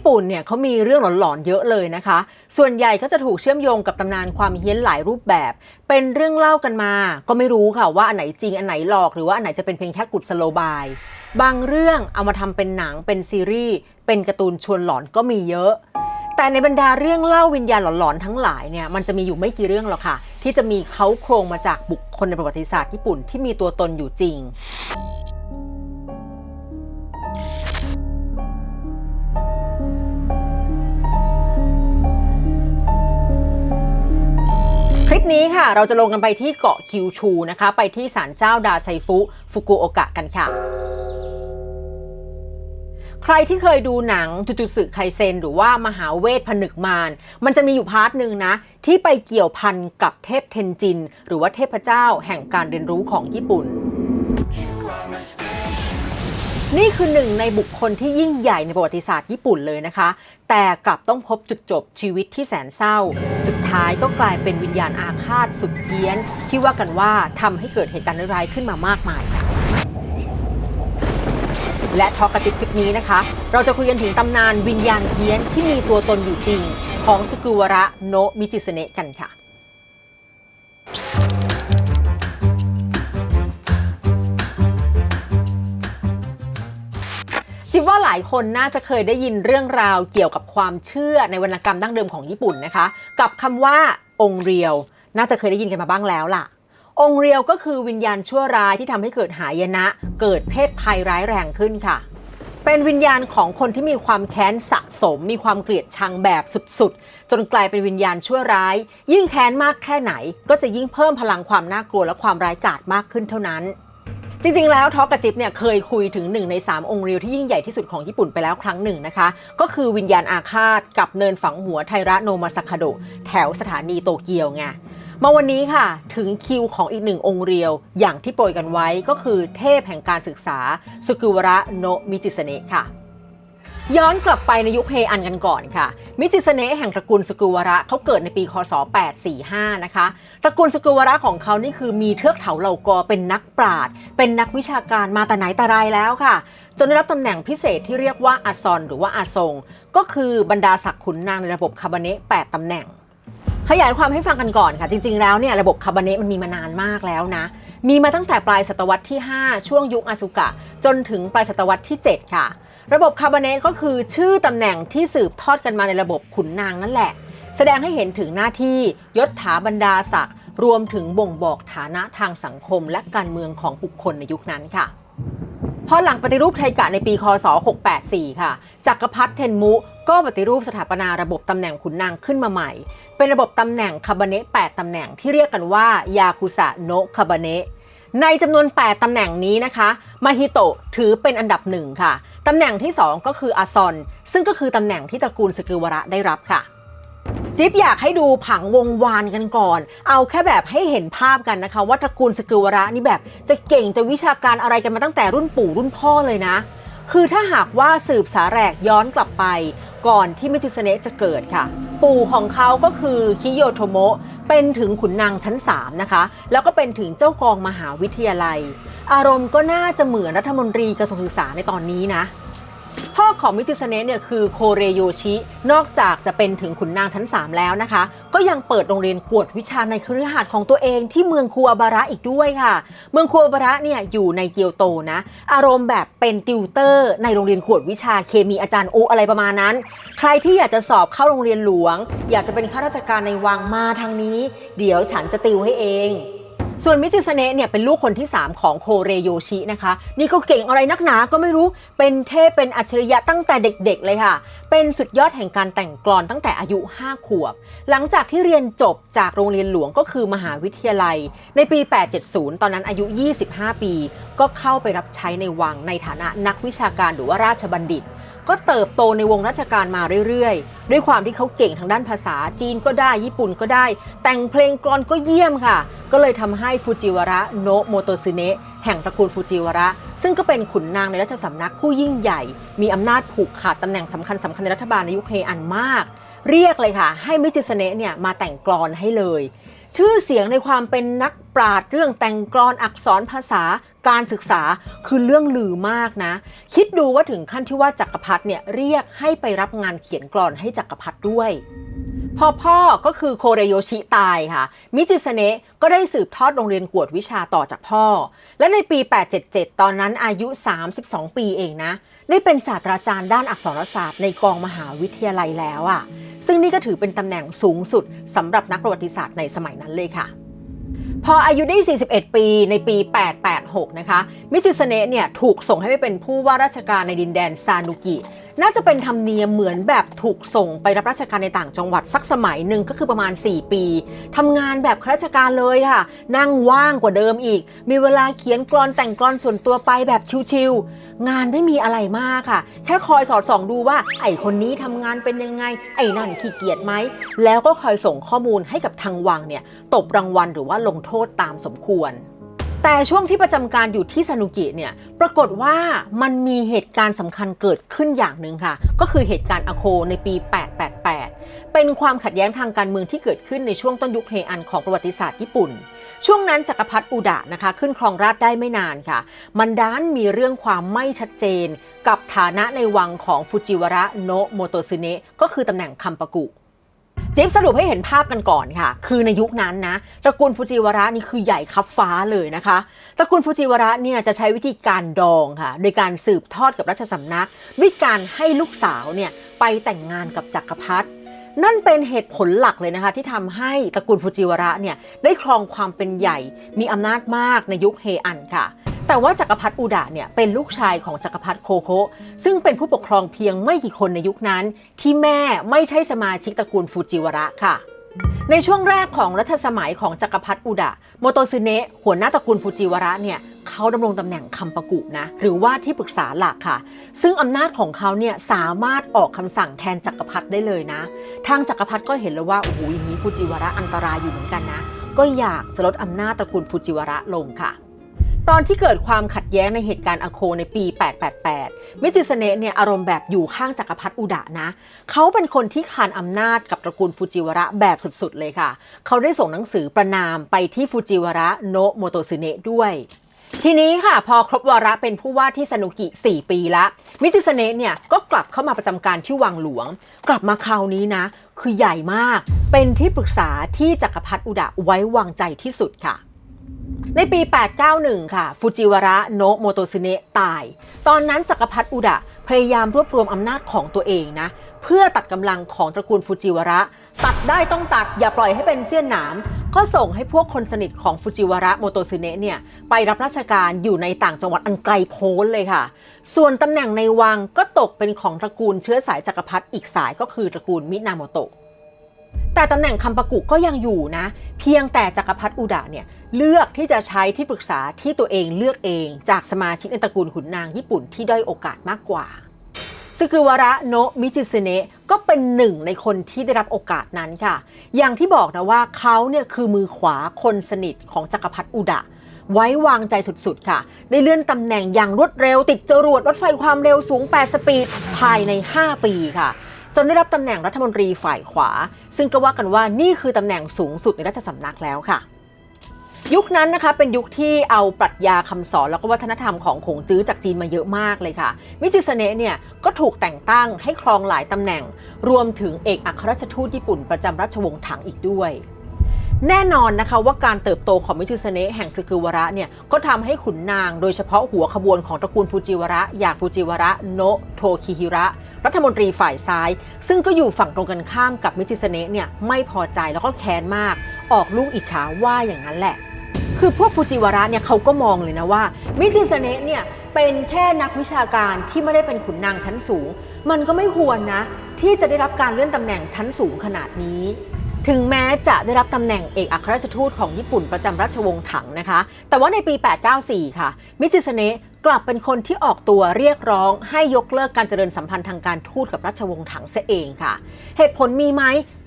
ญี่ปุ่นเนี่ยเขามีเรื่องหลอนๆเยอะเลยนะคะ ส่วนใหญ่ก็จะถูกเชื่อมโยงกับตำนานความเฮี้ยนหลายรูปแบบ เป็นเรื่องเล่ากันมา ก็ไม่รู้ค่ะว่าอันไหนจริงอันไหนหลอกหรือว่าอันไหนจะเป็นเพียงแค่กุศโลบาย บางเรื่องเอามาทำเป็นหนังเป็นซีรีส์เป็นการ์ตูนชวนหลอนก็มีเยอะ แต่ในบรรดาเรื่องเล่าวิญญาณหลอนๆทั้งหลายเนี่ยมันจะมีอยู่ไม่กี่เรื่องหรอกค่ะ ที่จะมีเขาโครงมาจากบุคคลในประวัติศาสตร์ญี่ปุ่นที่มีตัวตนอยู่จริง นี้ค่ะ เราจะลงกันไปที่เกาะคิวชูนะคะ ไปที่ศาลเจ้าดาไซฟุฟุกุโอกะกันค่ะ ใครที่เคยดูหนังจุจุสึไคเซนหรือว่ามหาเวทผนึกมาร มันจะมีอยู่พาร์ทหนึ่งนะ ที่ไปเกี่ยวพันกับเทพเทนจิน หรือว่าเทพเจ้าแห่งการเรียนรู้ของญี่ปุ่น นี่คือหนึ่งในบุคคลที่ยิ่งใหญ่ในประวัติศาสตร์ญี่ปุ่นเลยนะคะ แต่กลับต้องพบจุดจบชีวิตที่แสนเศร้า สุดท้ายก็กลายเป็นวิญญาณอาฆาตสุดเพี้ยน ที่ว่ากันว่าทำให้เกิดเหตุการณ์ร้ายขึ้นมามากมายค่ะและทอกระติบคลิปนี้นะคะ เราจะคุยกันถึงตำนานวิญญาณเพี้ยนที่มีตัวตนอยู่จริง ของสุกุวระโนมิจิสเนะกันค่ะ ลายคนน่าจะเคยได้ยินเรื่องราวเกี่ยวกับความเชื่อในวรรณกรรมดั้งเดิมของญี่ปุ่นนะคะ กับคำว่าองค์เรียว น่าจะเคยได้ยินกันมาบ้างแล้วล่ะ องค์เรียวก็คือวิญญาณชั่วร้ายที่ทำให้เกิดหายนะ เกิดเพศภัยร้ายแรงขึ้นค่ะ เป็นวิญญาณของคนที่มีความแค้นสะสม มีความเกลียดชังแบบสุดๆ จนกลายเป็นวิญญาณชั่วร้าย ยิ่งแค้นมากแค่ไหน ก็จะยิ่งเพิ่มพลังความน่ากลัวและความร้ายกาจมากขึ้นเท่านั้น จริงๆ แล้วท็อกกับจิบเนี่ยเคยคุยถึงหนึ่งใน 3 องค์เรียวที่ยิ่งใหญ่ที่สุดของญี่ปุ่นไปแล้วครั้งหนึ่งนะคะ ก็คือวิญญาณอาฆาตกับเนินฝังหัวไทระโนมาสคาโดแถวสถานีโตเกียวไงมาวันนี้ค่ะ ถึงคิวของอีกหนึ่งองค์เรียว อย่างที่โปรยกันไว้ก็คือเทพแห่งการศึกษาสุกุวระโนมิจิสเนะค่ะ ย้อนกลับไปในยุคเฮอันกันก่อนค่ะ มิจิสเนะแห่งตระกูลสกุวระเขาเกิดในปีคศ 845 นะคะ ตระกูลสกุวระของเขานี่คือมีเทือกเถาเหล่ากอเป็นนักปราชญ์เป็นนักวิชาการมาแต่ไหนแต่ไรแล้วค่ะ จนได้รับตำแหน่งพิเศษที่เรียกว่าอาซอนหรือว่าอาซงก็คือบรรดาศักดิ์ขุนนางในระบบคาบาเนะ8ตำแหน่งขยายความให้ฟังกันก่อนค่ะ จริงๆแล้วเนี่ยระบบคาบาเนะมันมีมานานมากแล้วนะ มีมาตั้งแต่ปลายศตวรรษที่ 5 ช่วงยุคอาสุกะ จนถึงปลายศตวรรษที่ 7 ค่ะ ระบบคาร์บาเนะก็คือชื่อตำแหน่งที่สืบทอดกันมาในระบบขุนนางนั่นแหละ แสดงให้เห็นถึงหน้าที่ยศถาบรรดาศักดิ์รวมถึงบ่งบอกฐานะทางสังคมและการเมืองของบุคคลในยุคนั้นค่ะพอหลังปฏิรูปไทยกะในปีคศ 684 ค่ะ จักรพรรดิเทนมุ ก็ปฏิรูปสถาปนาระบบตำแหน่งขุนนางขึ้นมาใหม่ เป็นระบบตำแหน่งคาบเนะ8ตำแหน่งที่เรียกกันว่ายาคุสะโนะคาบเนะ ในจำนวน 8ตำแหน่งนี้นะคะ มาฮิโตะถือเป็นอันดับหนึ่งค่ะ ตำแหน่งที่ 2 ก็คืออาซอน ซึ่งก็คือตำแหน่งที่ตระกูลสกิวระได้รับค่ะ จิ๊บอยากให้ดูผังวงวานกันก่อน เอาแค่แบบให้เห็นภาพกันนะคะ ว่าตระกูลสกิวระนี่แบบจะเก่งจะวิชาการอะไรกันมาตั้งแต่รุ่นปู่รุ่นพ่อเลยนะ คือถ้าหากว่าสืบสาแหรกย้อนกลับไป ก่อนที่มิจิสเนะจะเกิดค่ะ ปู่ของเขาก็คือคิโยโทโมะ เป็นถึงขุนนางชั้น 3 นะคะ แล้วก็เป็นถึงเจ้ากองมหาวิทยาลัย อารมณ์ก็น่าจะเหมือนรัฐมนตรีกระทรวงศึกษาในตอนนี้นะ พ่อของมิจิสเนะเนี่ยคือโคเรโยชิ นอกจากจะเป็นถึงขุนนางชั้น 3 แล้วนะคะ ก็ยังเปิดโรงเรียนกวดวิชาในคฤหาสน์ของตัวเองที่เมืองคูอาบาระอีกด้วยค่ะ เมืองคูอาบาระเนี่ยอยู่ในเกียวโตนะ อารมณ์แบบเป็นติวเตอร์ ในโรงเรียนกวดวิชาเคมีอาจารย์โออะไรประมาณนั้น ใครที่อยากจะสอบเข้าโรงเรียนหลวง อยากจะเป็นข้าราชการในวังมาทางนี้ เดี๋ยวฉันจะติวให้เอง ส่วนมิจิสเนะเนี่ยเป็นลูกคนที่ 3 ของโคเรโยชินะคะ นี่ก็เก่งอะไรนักหนาก็ไม่รู้เป็นเทพเป็นอัจฉริยะตั้งแต่เด็กๆเลยค่ะ เป็นสุดยอดแห่งการแต่งกลอนตั้งแต่อายุ 5 ขวบ หลังจากที่เรียนจบจากโรงเรียนหลวงก็คือมหาวิทยาลัย ในปี 870 ตอนนั้นอายุ 25 ปี ก็เข้าไปรับใช้ในวังในฐานะนักวิชาการหรือว่าราชบัณฑิต ก็เติบโตในวงราชการมาเรื่อยๆ ด้วยความที่เขาเก่งทางด้านภาษาจีนก็ได้ญี่ปุ่นก็ได้ แต่งเพลงกลอนก็เยี่ยมค่ะ ก็เลยทำให้ฟูจิวาระโนะโมโตซึเนะแห่งตระกูลฟูจิวาระ ซึ่งก็เป็นขุนนางในราชสำนักผู้ยิ่งใหญ่ มีอำนาจผูกขาดตำแหน่งสำคัญสำคัญในรัฐบาลในยุคเฮอันมาก เรียกเลยค่ะ ให้มิจิสเนะเนี่ยมาแต่งกลอนให้เลย ชื่อเสียงในความเป็นนักปราชญ์เรื่องแต่งกลอนอักษรภาษาการศึกษาคือเรื่องลือมากนะ คิดดูว่าถึงขั้นที่ว่าจักรพรรดิเนี่ยเรียกให้ไปรับงานเขียนกลอนให้จักรพรรดิด้วยพอพ่อก็คือโคเรโยชิตายค่ะ มิจิสเนะก็ได้สืบทอดโรงเรียนกวดวิชาต่อจากพ่อ และในปี 877 ตอนนั้นอายุ 32 ปีเองนะ ได้เป็นศาสตราจารย์ด้านอักษรศาสตร์ในกองมหาวิทยาลัยแล้วอะ่ะ ซึ่งนี่ก็ถือเป็นตำแหน่งสูงสุดสำหรับนักประวัติศาสตร์ในสมัยนั้นเลยค่ะ พออายุได้ 41 ปีในปี 886 นะคะ มิจิสเนะเนี่ยถูกส่งให้ไปเป็นผู้ว่าราชการในดินแดนซานุกิ น่าจะเป็นธรรมเนียมเหมือนแบบถูกส่งไปรับราชการในต่างจังหวัดสักสมัยหนึ่งก็คือประมาณ 4 ปีทำงานแบบข้าราชการเลยค่ะ นั่งว่างกว่าเดิมอีก มีเวลาเขียนกลอนแต่งกลอนส่วนตัวไปแบบชิวๆงานไม่มีอะไรมากค่ะ แค่คอยสอดส่องดูว่า ไอ้คนนี้ทำงานเป็นยังไง ไอ้นั่นขี้เกียจไหม แล้วก็คอยส่งข้อมูลให้กับทางวังเนี่ยตบรางวัลหรือว่าลงโทษตามสมควร แต่ช่วงที่ประจำการอยู่ที่ซานุกิเนี่ยปรากฏว่ามันมีเหตุการณ์สำคัญเกิดขึ้นอย่างหนึ่งค่ะ ก็คือเหตุการณ์อโคในปี 888 เป็นความขัดแย้งทางการเมืองที่เกิดขึ้นในช่วงต้นยุคเฮอันของประวัติศาสตร์ญี่ปุ่น ช่วงนั้นจักรพรรดิอุดะนะคะขึ้นครองราชได้ไม่นานค่ะ มันด้านมีเรื่องความไม่ชัดเจน กับฐานะในวังของฟูจิวระโนะโมโตซึเนะก็คือตำแหน่งคัมปะกุ จิ๊บสรุปให้เห็นภาพกันก่อนค่ะ คือในยุคนั้นนะตระกูลฟูจิวาระนี่คือใหญ่คับฟ้าเลยนะคะตระกูลฟูจิวาระเนี่ยจะใช้วิธีการดองค่ะ โดยการสืบทอดกับราชสำนัก ด้วยการให้ลูกสาวเนี่ยไปแต่งงานกับจักรพรรดินั่นเป็นเหตุผลหลักเลยนะคะ ที่ทำให้ตระกูลฟูจิวาระเนี่ยได้ครองความเป็นใหญ่มีอำนาจมากในยุคเฮอันค่ะ แต่ว่าจักรพรรดิอุดะเนี่ยเป็นลูกชายของจักรพรรดิโคโคซึ่งเป็นผู้ปกครองเพียงไม่กี่คนในยุคนั้น ที่แม่ไม่ใช่สมาชิกตระกูลฟูจิวระค่ะ ในช่วงแรกของรัชสมัยของจักรพรรดิอุดะโมโตซึเนะหัวหน้าตระกูลฟูจิวระเนี่ยเขาดำรงตำแหน่งคัมปะกุนะหรือว่าที่ปรึกษาหลักค่ะ ซึ่งอำนาจของเขาเนี่ยสามารถออกคำสั่งแทนจักรพรรดิได้เลยนะ ทางจักรพรรดิก็เห็นแล้วว่าโอ้โหอย่างนี้ฟูจิวระอันตรายอยู่เหมือนกันนะ ก็อยากจะลดอำนาจตระกูลฟูจิวระลงค่ะ ตอนที่เกิดความขัดแย้งในเหตุการณ์อโคในปี 888 มิจิสเนะเนี่ยอารมณ์แบบอยู่ข้างจักรพรรดิอุดะนะ เขาเป็นคนที่คานอำนาจกับตระกูลฟูจิวระแบบสุดๆ เลยค่ะ เขาได้ส่งหนังสือประนามไปที่ฟูจิวระโนะโมโตซึเนะด้วยทีนี้ค่ะพอครบวาระเป็นผู้ว่าที่ซานุกิ 4 ปีละมิจิสเนะเนี่ยก็กลับเข้ามาประจำการที่วังหลวง กลับมาคราวนี้นะ คือใหญ่มาก เป็นที่ปรึกษาที่จักรพรรดิอุดะไว้วางใจที่สุดค่ะ ในปี 891 ค่ะ ฟูจิวาระโนะโมโตซึเนะตาย ตอนนั้นจักรพรรดิอุดะพยายามรวบรวมอำนาจของตัวเองนะ เพื่อตัดกำลังของตระกูลฟูจิวาระ ตัดได้ต้องตัดอย่าปล่อยให้เป็นเสี้ยนหนาม ก็ส่งให้พวกคนสนิทของฟูจิวาระโมโตซึเนะเนี่ยไปรับราชการอยู่ในต่างจังหวัดอันไกลโพ้นเลยค่ะ ส่วนตำแหน่งในวังก็ตกเป็นของตระกูลเชื้อสายจักรพรรดิอีกสายก็คือตระกูลมินาโมโตะ แต่ตำแหน่งคัมปะกุก็ยังอยู่นะ เพียงแต่จักรพรรดิอุดะเนี่ยเลือกที่จะใช้ที่ปรึกษาที่ตัวเองเลือกเองจากสมาชิกในตระกูลขุนนางญี่ปุ่นที่ด้อยโอกาสมากกว่าซึกุวระโนะมิจิซึเนะก็เป็นหนึ่งในคนที่ได้รับโอกาสนั้นค่ะ อย่างที่บอกนะว่าเขาเนี่ยคือมือขวาคนสนิทของจักรพรรดิอุดะไว้วางใจสุดๆ ค่ะ ได้เลื่อนตำแหน่งอย่างรวดเร็ว ติดจรวดรถไฟความเร็วสูง 8 สปีด ภายใน 5 ปีค่ะ จนได้รับตำแหน่งรัฐมนตรีฝ่ายขวา ซึ่งก็ว่ากันว่านี่คือตำแหน่งสูงสุดในราชสำนักแล้วค่ะ ยุคนั้นนะคะเป็นยุคที่เอาปรัชญาคำสอนแล้วก็วัฒนธรรมของขงจื้อจากจีนมาเยอะมากเลยค่ะ มิจิสเนะเนี่ยก็ถูกแต่งตั้งให้ครองหลายตำแหน่ง รวมถึงเอกอัครราชทูตญี่ปุ่นประจำราชวงศ์ถังอีกด้วยแน่นอนนะคะว่าการเติบโตของมิจิสเนะแห่งซึกุวระเนี่ยก็ทำให้ขุนนางโดยเฉพาะหัวขบวนของตระกูลฟูจิวระ อย่างฟูจิวระโนะโทคิฮิระ รัฐมนตรีฝ่ายซ้าย ซึ่งก็อยู่ฝั่งตรงกันข้ามกับมิติสเนะเนี่ยไม่พอใจแล้วก็แค้นมาก ออกลูกอิจฉาว่าอย่างนั้นแหละ คือพวกฟูจิวาระเนี่ยเขาก็มองเลยนะว่า มิติสเนะเนี่ยเป็นแค่นักวิชาการที่ไม่ได้เป็นขุนนางชั้นสูง มันก็ไม่ควรนะ ที่จะได้รับการเลื่อนตำแหน่งชั้นสูงขนาดนี้ ถึงแม้จะได้รับตำแหน่งเอกอัครราชทูตของญี่ปุ่นประจำราชวงศ์ถังนะคะ แต่ว่าในปี 894 ค่ะ มิจิสเนะกลับเป็นคนที่ออกตัวเรียกร้องให้ยกเลิกการเจริญสัมพันธ์ทางการทูตกับราชวงศ์ถังเสียเองค่ะ เหตุผลมีไหม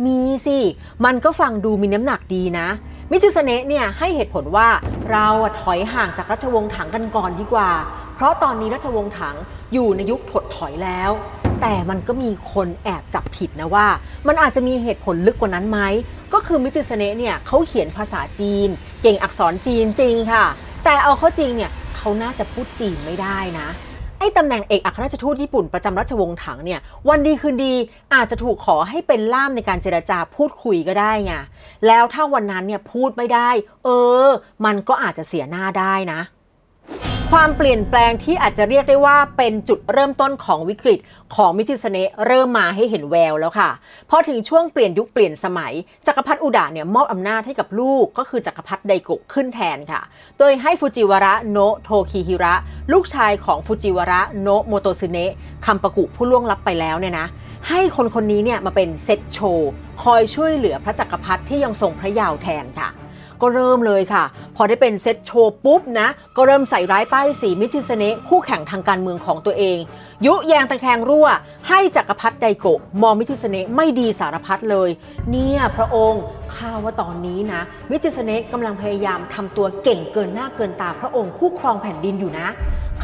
มีสิ มันก็ฟังดูมีน้ำหนักดีนะ มิจิสเนะเนี่ยให้เหตุผลว่าเราถอยห่างจากราชวงศ์ถังกันก่อนดีกว่า เพราะตอนนี้ราชวงศ์ถังอยู่ในยุคถดถอยแล้ว แต่มันก็มีคนแอบจับผิดนะว่า มันอาจจะมีเหตุผลลึกกว่านั้นไหม ก็คือมิจิสเนะเนี่ยเขาเขียนภาษาจีน เก่งอักษรจีนจริงค่ะ แต่เอาเข้าจริงเนี่ยเขาน่าจะพูดจีนไม่ได้นะไอ้ตำแหน่งเอกอัครราชทูตญี่ปุ่นประจำราชวงศ์ถังเนี่ยวันดีคืนดีอาจจะถูกขอให้เป็นล่ามในการเจรจาพูดคุยก็ได้ไงแล้วถ้าวันนั้นเนี่ยพูดไม่ได้ เออ มันก็อาจจะเสียหน้าได้นะ ความเปลี่ยนแปลงที่อาจจะเรียกได้ว่าเป็นจุดเริ่มต้นของวิกฤตของมิจิสเนเริ่มมาให้เห็นแววแล้วค่ะ พอถึงช่วงเปลี่ยนยุคเปลี่ยนสมัย จักรพรรดิอุดะเนี่ยมอบอำนาจให้กับลูกก็คือจักรพรรดิไดโกะขึ้นแทนค่ะ โดยให้ฟูจิวระโนะโทคิฮิระ ลูกชายของฟูจิวระโนะโมโตซึเนะคำปะกุผู้ล่วงลับไปแล้วเนี่ยนะให้คนคนนี้เนี่ยมาเป็นเซตโชว์คอยช่วยเหลือพระจักรพรรดิที่ยังทรงพระเยาว์แทนค่ะ ก็เริ่มเลยค่ะ พอได้เป็นเซตโชว์ปุ๊บนะ ก็เริ่มใส่ร้ายป้ายสีมิจิสเนะคู่แข่งทางการเมืองของตัวเอง ยุแยงตะแคงรั่ว ให้จักรพรรดิไดโกะมองมิจิสเนะไม่ดีสารพัดเลย เนี่ยพระองค์ข้าว่าตอนนี้นะ มิจิสเนะกำลังพยายามทำตัวเก่งเกินหน้าเกินตาพระองค์ผู้ครองแผ่นดินอยู่นะ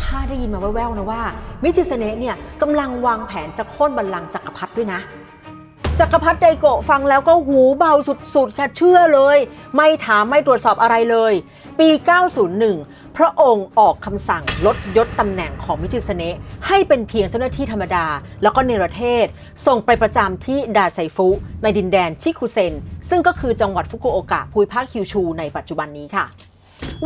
ข้าได้ยินมาแว่วๆนะว่า มิจิสเนะเนี่ยกำลังวางแผนจะโค่นบัลลังก์จักรพรรดิด้วยนะ จักรพรรดิไดโกะฟังแล้วก็หูเบาสุดๆ ค่ะเชื่อเลย ไม่ถามไม่ตรวจสอบอะไรเลย ปี 901 พระองค์ออกคำสั่งลดยศตำแหน่งของมิจิสเนะให้เป็นเพียงเจ้าหน้าที่ธรรมดา แล้วก็เนรเทศ ส่งไปประจำที่ดาไซฟุ ในดินแดนชิคุเซน ซึ่งก็คือจังหวัดฟุกุโอกะภูมิภาคคิวชูในปัจจุบันนี้ค่ะ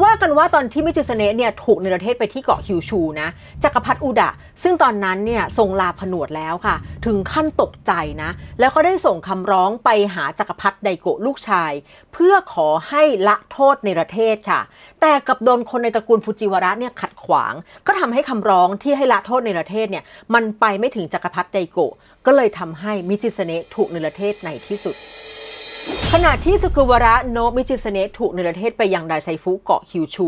ว่ากันว่าตอนที่มิจิสเนะเนี่ยถูกเนรเทศไปที่เกาะฮิวชูนะจักรพรรดิอุดะ ซึ่งตอนนั้นเนี่ยทรงลาผนวดแล้วค่ะ ถึงขั้นตกใจนะ แล้วก็ได้ส่งคำร้องไปหาจักรพรรดิไดโกะลูกชาย เพื่อขอให้ละโทษเนรเทศค่ะ แต่กับโดนคนในตระกูลฟูจิวาระเนี่ยขัดขวาง ก็ทำให้คำร้องที่ให้ละโทษเนรเทศเนี่ยมันไปไม่ถึงจักรพรรดิไดโกะก็เลยทำให้มิจิสเนะถูกเนรเทศในที่สุด ขณะที่สุกุวระโนะมิจิสเนะถูกเนรเทศไปยังไดไซฟุเกาะฮิวชู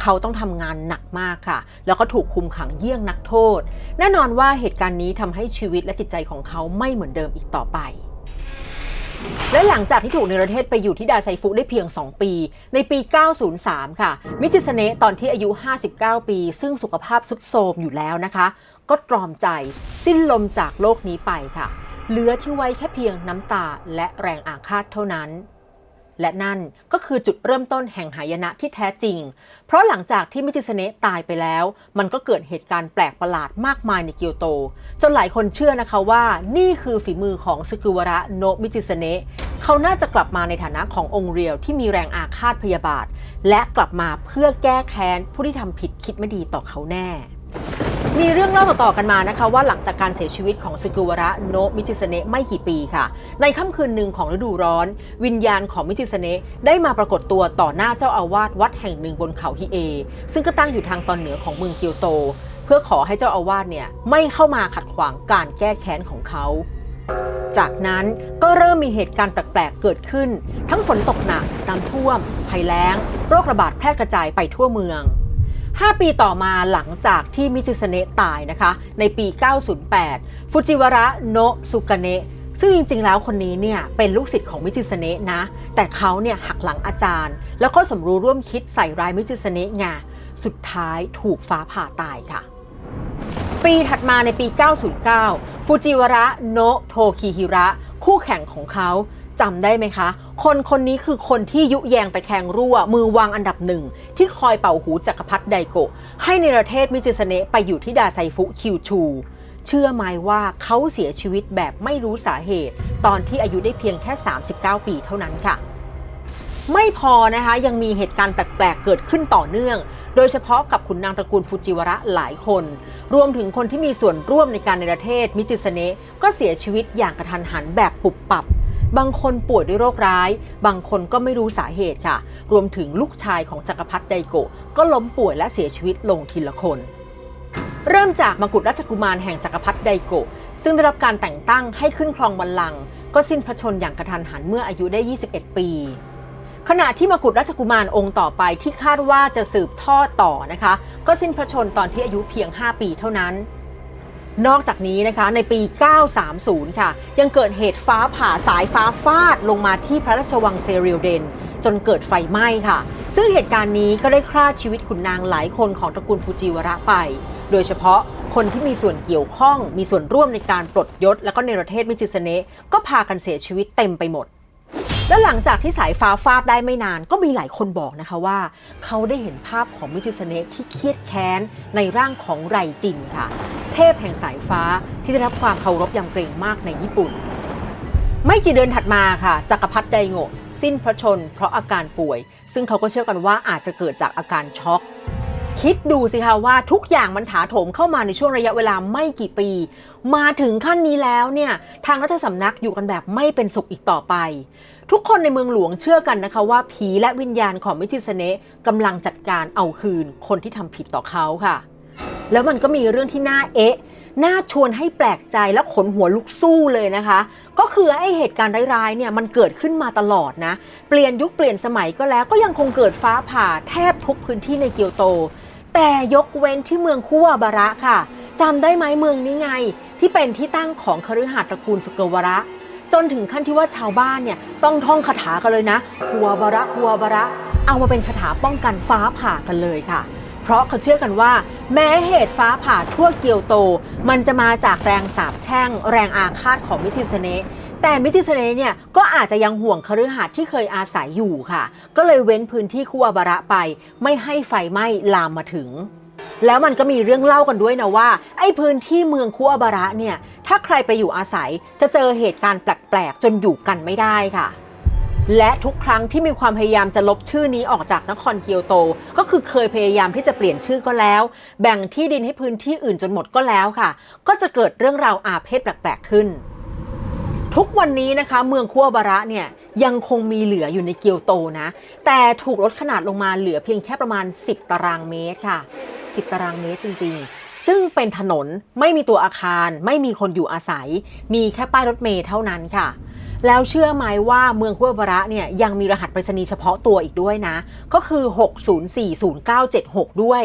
เขาต้องทำงานหนักมากค่ะ แล้วก็ถูกคุมขังเยี่ยงนักโทษ แน่นอนว่าเหตุการณ์นี้ทำให้ชีวิตและจิตใจของเขาไม่เหมือนเดิมอีกต่อไปและหลังจากที่ถูกเนรเทศไปอยู่ที่ดาไซฟุได้เพียง 2 ปี ในปี 903 ค่ะ มิจิสเนะตอนที่อายุ 59 ปี ซึ่งสุขภาพทรุดโทรมอยู่แล้วนะคะ ก็ตรอมใจสิ้นลมจากโลกนี้ไปค่ะ เหลือที่ไว้แค่เพียงน้ำตาและแรงอาฆาตเท่านั้น และนั่นก็คือจุดเริ่มต้นแห่งหายนะที่แท้จริง เพราะหลังจากที่มิจิสเนะตายไปแล้ว มันก็เกิดเหตุการณ์แปลกประหลาดมากมายในเกียวโต จนหลายคนเชื่อนะคะว่า นี่คือฝีมือของสกุวระโนะมิจิสเนะเขาน่าจะกลับมาในฐานะขององค์เรียวที่มีแรงอาฆาตพยาบาท และกลับมาเพื่อแก้แค้นผู้ที่ทำผิดคิดไม่ดีต่อเขาแน่ มีเรื่องเล่าต่อๆกันมานะคะว่าหลังจากการเสียชีวิตของสกุวระโนะมิจิสเนะไม่กี่ปีค่ะ ในค่ำคืนหนึ่งของฤดูร้อน วิญญาณของมิจิสเนะได้มาปรากฏตัวต่อหน้าเจ้าอาวาสวัดแห่งหนึ่งบนเขาฮิเอ ซึ่งก็ตั้งอยู่ทางตอนเหนือของเมืองเกียวโต เพื่อขอให้เจ้าอาวาสเนี่ยไม่เข้ามาขัดขวางการแก้แค้นของเขาจากนั้นก็เริ่มมีเหตุการณ์แปลกๆ เกิดขึ้น ทั้งฝนตกหนักน้ำท่วมภัยแล้ง โรคระบาดแพร่กระจายไปทั่วเมือง 5 ปีต่อมาหลังจากที่มิจิสเนะตายนะคะ ในปี 908ฟูจิวระโนะสุกเนะซึ่งจริงๆ แล้วคนนี้เนี่ยเป็นลูกศิษย์ของมิจิสเนะนะ แต่เขาเนี่ยหักหลังอาจารย์ แล้วก็สมรู้ร่วมคิดใส่ร้ายมิจิสเนะไงสุดท้ายถูกฟ้าผ่าตายค่ะ ปีถัดมาในปี 909 ฟูจิวระโนะโทคิฮิระ คู่แข่งของเขา จำได้ไหมคะ คนคนนี้คือคนที่ยุแยงตะแคงรั่ว มือวางอันดับหนึ่ง ที่คอยเป่าหูจักรพรรดิไดโกะให้ในประเทศมิจิสเนะไปอยู่ที่ดาไซฟุคิวชู เชื่อไหมว่าเขาเสียชีวิตแบบไม่รู้สาเหตุ ตอนที่อายุได้เพียงแค่ 39 ปีเท่านั้นค่ะ ไม่พอนะคะยังมีเหตุการณ์แปลกๆเกิดขึ้นต่อเนื่อง โดยเฉพาะกับขุนนางตระกูลฟูจิวระหลายคน รวมถึงคนที่มีส่วนร่วมในการในประเทศมิจิสเนะก็เสียชีวิตอย่างกระทันหันแบบปุบปับ บางคนป่วยด้วยโรคร้าย บางคนก็ไม่รู้สาเหตุค่ะ รวมถึงลูกชายของจักรพรรดิไดโกะก็ล้มป่วยและเสียชีวิตลงทีละคน เริ่มจากมกุฎราชกุมารแห่งจักรพรรดิไดโกะซึ่งได้รับการแต่งตั้งให้ขึ้นครองบัลลังก์ก็สิ้นพระชนม์อย่างกระทันหันเมื่ออายุได้ 21 ปี ขณะที่มกุฎราชกุมารองค์ต่อไปที่คาดว่าจะสืบทอดต่อนะคะ ก็สิ้นพระชนตอนที่อายุเพียง 5 ปีเท่านั้น นอกจากนี้นะคะในปี 930 ค่ะ ยังเกิดเหตุฟ้าผ่าสายฟ้าฟาดลงมาที่พระราชวังเซเรียลเดน จนเกิดไฟไหม้ค่ะ ซึ่งเหตุการณ์นี้ก็ได้ฆ่าชีวิตขุนนางหลายคนของตระกูลฟูจิวระไป โดยเฉพาะคนที่มีส่วนเกี่ยวข้อง มีส่วนร่วมในการปลดยศ และก็ในประเทศมิจิสเนะก็พากันเสียชีวิตเต็มไปหมด และหลังจากที่สายฟ้าฟาดได้ไม่นานก็มีหลายคนบอกนะคะว่า เขาได้เห็นภาพของมิจิสเนะที่เครียดแค้นในร่างของไรจินค่ะ เทพแห่งสายฟ้าที่ได้รับความเคารพยำเกรงมากในญี่ปุ่น ไม่กี่เดือนถัดมาค่ะจักรพรรดิไดโงะสิ้นพระชน เพราะอาการป่วย ซึ่งเขาก็เชื่อกันว่าอาจจะเกิดจากอาการช็อกคิดดูสิคะว่าทุกอย่างมันถาโถมเข้ามาในช่วงระยะเวลาไม่กี่ปี มาถึงขั้นนี้แล้วเนี่ย ทางรัฐสำนักอยู่กันแบบไม่เป็นสุขอีกต่อไป ทุกคนในเมืองหลวงเชื่อกันนะคะว่าผีและวิญญาณของมิจิสเนะกำลังจัดการเอาคืนคนที่ทำผิดต่อเขาค่ะ แล้วมันก็มีเรื่องที่น่าเอ๊ะน่าชวนให้แปลกใจและขนหัวลุกสู้เลยนะคะ ก็คือไอ้เหตุการณ์ร้ายๆเนี่ยมันเกิดขึ้นมาตลอดนะ เปลี่ยนยุคเปลี่ยนสมัยก็แล้วก็ยังคงเกิดฟ้าผ่าแทบทุกพื้นที่ในเกียวโต แต่ยกเว้นที่เมืองคุวาบาระค่ะจำได้ไหมเมืองนี้ไง ที่เป็นที่ตั้งของคฤหาสน์ตระกูลสุเกวระ จนถึงขั้นที่ว่าชาวบ้านเนี่ยต้องท่องคาถากันเลยนะคุวบาระคุวบาระ เอามาเป็นคาถาป้องกันฟ้าผ่ากันเลยค่ะ เพราะเขาเชื่อกันว่า แม้เหตุฟ้าผ่าทั่วเกียวโต มันจะมาจากแรงสาบแช่ง แรงอาฆาตของมิจิสเนะแต่มิจิสเนะเนี่ยก็อาจจะยังห่วงคฤหาสน์ที่เคยอาศัยอยู่ค่ะ ก็เลยเว้นพื้นที่คุวบาระไป ไม่ให้ไฟไหม้ลามมาถึง แล้วมันก็มีเรื่องเล่ากันด้วยนะว่า ไอ้พื้นที่เมืองคุอาบาระเนี่ย ถ้าใครไปอยู่อาศัยจะเจอเหตุการณ์แปลกๆ จนอยู่กันไม่ได้ค่ะ และทุกครั้งที่มีความพยายามจะลบชื่อนี้ออกจากนครเกียวโต ก็คือเคยพยายามที่จะเปลี่ยนชื่อก็แล้ว แบ่งที่ดินให้พื้นที่อื่นจนหมดก็แล้วค่ะ ก็จะเกิดเรื่องราวอาเพศแปลกๆขึ้น ทุกวันนี้นะคะ เมืองคัวบาระเนี่ย ยังคงมีเหลืออยู่ในเกียวโตนะ แต่ถูกลดขนาดลงมาเหลือเพียงแค่ประมาณ 10 ตารางเมตรค่ะ 10 ตารางเมตรจริงๆ ซึ่งเป็นถนนไม่มีตัวอาคาร ไม่มีคนอยู่อาศัย มีแค่ป้ายรถเมล์เท่านั้นค่ะแล้วเชื่อไหมว่าเมืองคัวบระเนี่ยยังมีรหัสไปรษณีย์เฉพาะตัวอีกด้วยนะ ก็คือ 6040976 ด้วย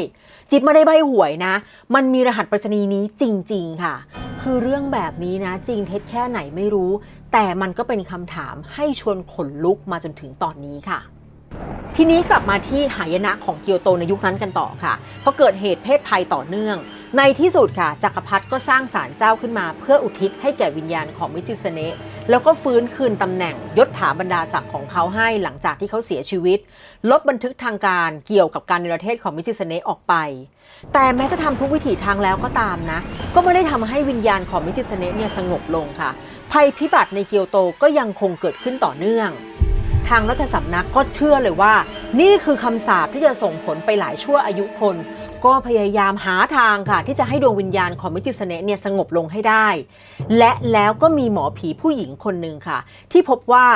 จิ๊บไม่ได้ใบหวยนะ มันมีรหัสไปรษณีย์นี้จริง ๆ ค่ะ คือเรื่องแบบนี้นะ จริงเท็จแค่ไหนไม่รู้ แต่มันก็เป็นคำถามให้ชวนขนลุกมาจนถึงตอนนี้ค่ะ ทีนี้กลับมาที่หายนะของเกียวโตในยุคนั้นกันต่อค่ะพอเกิดเหตุเพศภัยต่อเนื่อง ในที่สุดค่ะจักรพรรดิก็สร้างศาลเจ้าขึ้นมา เพื่ออุทิศให้แก่วิญญาณของมิจิสเนะ แล้วก็ฟื้นคืนตำแหน่งยศถาบรรดาศักดิ์ของเขาให้หลังจากที่เขาเสียชีวิตลบบันทึกทางการเกี่ยวกับการเนประเทศของมิจิสเนะออกไป แต่แม้จะทำทุกวิถีทางแล้วก็ตามนะ ก็ไม่ได้ทำให้วิญญาณของมิจิสเนะเนี่ยสงบลงค่ะ ภัยพิบัติในเกียวโตก็ยังคงเกิดขึ้นต่อเนื่อง ทางรัฐสำนักก็เชื่อเลยว่า นี่คือคำสาปที่จะส่งผลไปหลายชั่วอายุคน ก็พยายามหาทางค่ะ ที่จะให้ดวงวิญญาณของมิจิสเนะเนี่ยสงบลงให้ได้ และแล้วก็มีหมอผีผู้หญิงคนหนึ่งค่ะ ที่พบว่า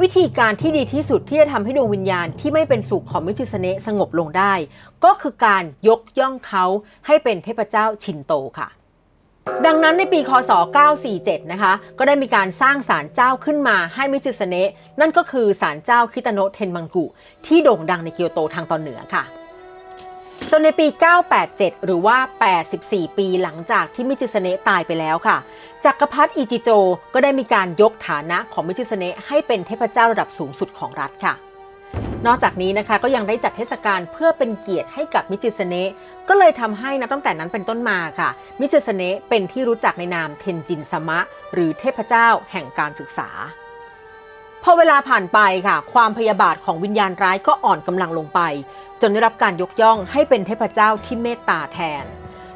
วิธีการที่ดีที่สุดที่จะทำให้ดวงวิญญาณที่ไม่เป็นสุขของมิจิสเนะสงบลงได้ ก็คือการยกย่องเขาให้เป็นเทพเจ้าชินโตค่ะดังนั้นในปี คศ 947 นะคะ ก็ได้มีการสร้างศาลเจ้าขึ้นมาให้มิจิสเนะ นั่นก็คือศาลเจ้าคิตาโนะเทนมังกุ ที่โด่งดังในเกียวโตทางตอนเหนือค่ะ จนในปี 987 หรือว่า 84 ปีหลังจากที่มิจิสเนะตายไปแล้วค่ะ จักรพรรดิอิจิโจก็ได้มีการยกฐานะของมิจิสเนะให้เป็นเทพเจ้าระดับสูงสุดของรัฐค่ะ นอกจากนี้นะคะก็ยังได้จัดเทศกาลเพื่อเป็นเกียรติให้กับมิจิสเนะก็เลยทำให้นับตั้งแต่นั้นเป็นต้นมาค่ะ มิจิสเนะเป็นที่รู้จักในนามเทนจินสมะ หรือเทพเจ้าแห่งการศึกษาพอเวลาผ่านไปค่ะ ความพยาบาทของวิญญาณร้ายก็อ่อนกำลังลงไป นได้รับการยกย่องให้เป็นเทพเจ้าที่เมตตาแทน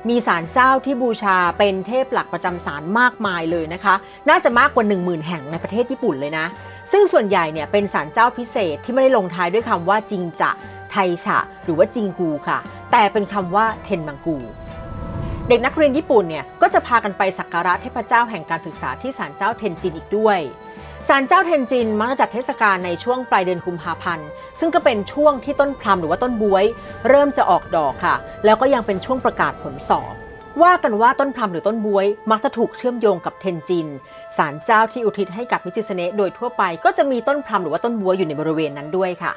มีศาลเจ้าที่บูชาเป็นเทพหลักประจำศาลมากมายเลยนะคะ น่าจะมากกว่า 1 0,000 แห่งในประเทศญี่ปุ่นเลยนะ ซึ่งส่วนใหญ่เนี่ยเป็นศาลเจ้าพิเศษที่ไม่ได้ลงท้ายด้วยคำว่าจิงจะไทฉะ หรือว่าจิงกูค่ะ แต่เป็นคำว่าเทนมังกูเด็กนักเรียนญี่ปุ่นเนี่ยก็จะพากันไปสักการะเทพเจ้าแห่งการศึกษาที่ศาลเจ้าเทนจินอีกด้วย ศาลเจ้าเทนจินมักจัดเทศกาลในช่วงปลายเดือนกุมภาพันธ์ ซึ่งก็เป็นช่วงที่ต้นพลัมหรือว่าต้นบวย เริ่มจะออกดอกค่ะ แล้วก็ยังเป็นช่วงประกาศผลสอบ ว่ากันว่าต้นพลัมหรือต้นบวย มักจะถูกเชื่อมโยงกับเทนจินศาลเจ้าที่อุทิศให้กับมิจิสเนะโดยทั่วไปก็จะมีต้นพลัมหรือว่าต้นบวยอยู่ในบริเวณนั้นด้วยค่ะ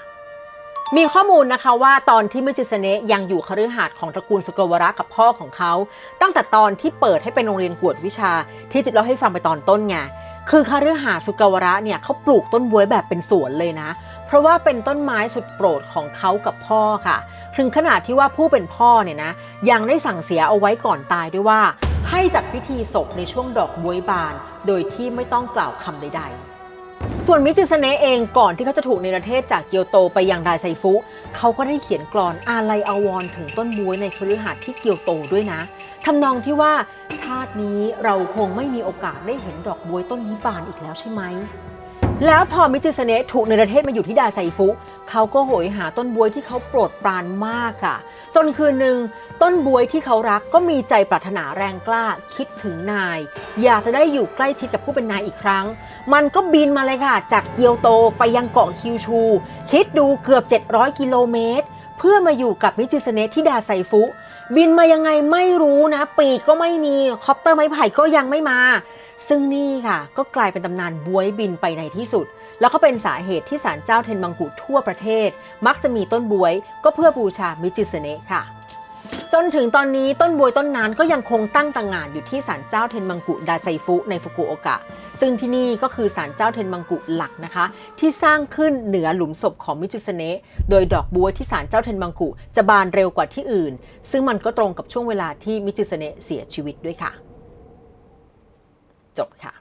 มีข้อมูลนะคะว่าตอนที่มิจิสเนะยังอยู่คฤหาสน์ของตระกูลสุกวระกับพ่อของเขา ตั้งแต่ตอนที่เปิดให้เป็นโรงเรียนกวดวิชาที่จิตเล่าให้ฟังไปตอนต้นไง คือคฤหาสุกวระเนี่ยเขาปลูกต้นบวยแบบเป็นสวนเลยนะ เพราะว่าเป็นต้นไม้สุดโปรดของเขากับพ่อค่ะ ถึงขนาดที่ว่าผู้เป็นพ่อเนี่ยนะยังได้สั่งเสียเอาไว้ก่อนตายด้วยว่า ให้จัดพิธีศพในช่วงดอกบวยบาน โดยที่ไม่ต้องกล่าวคำใด ๆ ส่วนมิจิสเนะเองก่อนที่เขาจะถูกในประเทศจากเกียวโตไปยังไดไซฟุเขาก็ได้เขียนกลอนอาลัยอาวรณ์ถึงต้นบวยในคฤหาสน์ที่เกียวโตด้วยนะทำนองที่ว่าาตินี้เราคงไม่มีโอกาสได้เห็นดอกบวยต้นนี้บานอีกแล้วใช่ไหม แล้วพอมิจิสเนะถูกในประเทศมาอยู่ที่ดาไซฟุ เขาก็โหยหาต้นบวยที่เขาโปรดปรานมากค่ะ จนคืนหนึ่งต้นบวยที่เขารักก็มีใจปรารถนาแรงกล้าคิดถึงนาย อยากจะได้อยู่ใกล้ชิดกับผู้เป็นนายอีกครั้ง มันก็บินมาเลยค่ะ จากเกียวโตไปยังเกาะคิวชู คิดดูเกือบ 700 กิโลเมตร เพื่อมาอยู่กับมิจิสเนะที่ดาไซฟุ บินมายังไงไม่รู้นะ ปีกก็ไม่มีคอปเตอร์ไม้ไผ่ก็ยังไม่มา ซึ่งนี่ค่ะ ก็กลายเป็นตำนานบวยบินไปในที่สุด แล้วก็เป็นสาเหตุที่ศาลเจ้าเทนบังกูทั่วประเทศ มักจะมีต้นบวยก็เพื่อบูชามิจิเสเนะค่ะ จนถึงตอนนี้ต้นบวยต้นนั้นก็ยังคงตั้งต่างงานอยู่ที่ศาลเจ้าเทนบังกุดาไซฟุในฟุกุโอกะ ซึ่งที่นี่ก็คือศาลเจ้าเทนบังกุหลักนะคะ ที่สร้างขึ้นเหนือหลุมศพของมิจิสเนะโดยดอกบัวที่ศาลเจ้าเทนบังกุจะบานเร็วกว่าที่อื่น ซึ่งมันก็ตรงกับช่วงเวลาที่มิจิสเนะเสียชีวิตด้วยค่ะ จบค่ะ